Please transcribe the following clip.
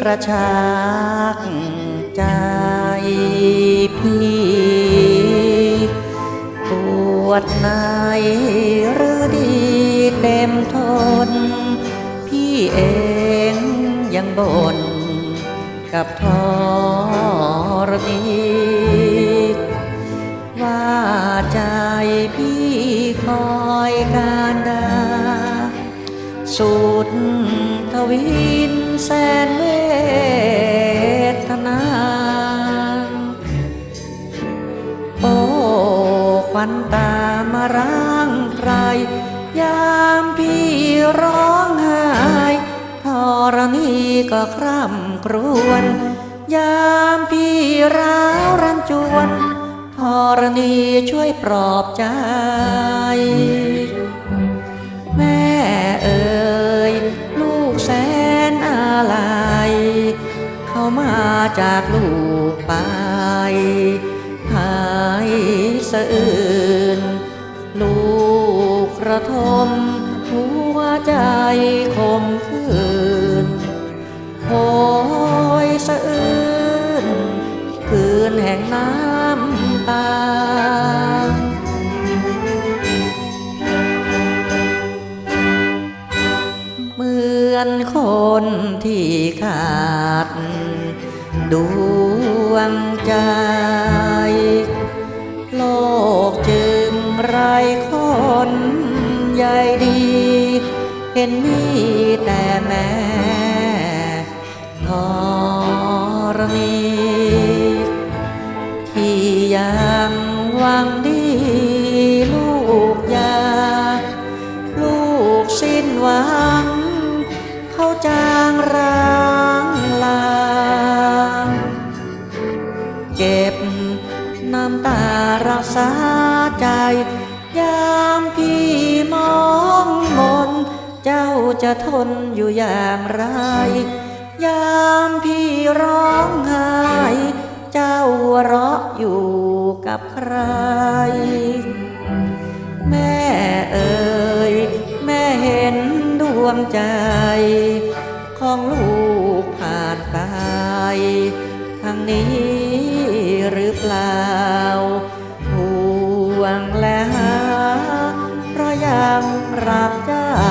กระชากใจพี่ปวดในหรือดีเต็มทน พี่เองยังบ่นกับทรณีว่าใจพี่คอยการดาสุดทวิน แสนเวทนา โอ้ควันตามาร่างใครยามพี่ร้องไห้ธรณีก็คร่ำครวญยามพี่ร้าวรันจวนธรณีช่วยปลอบใจ มาจากลูกไป หายสะอื่น ลูกกระทมหัวใจคมคืนโหยสะอื่น คืนแห่งน้ำตาเหมือนคนที่ขาด ดวงใจ โลกจึงไรคนใหญ่ดี เห็นมีแต่แม่ธรณีที่ยังหวังดี ลูกยา ลูกสิ้นหวัง เขาจางรา น้ำตารักษาใจ ยามพี่มองมน เจ้าจะทนอยู่อย่างไร ยามพี่ร้องไห้เจ้าเราะอยู่กับใคร แม่เอ่ยแม่เห็นดวงใจ ของลูกผ่านไปทางนี้ หรือเปล่าห่วงและหาเพราะยังรักเจ้า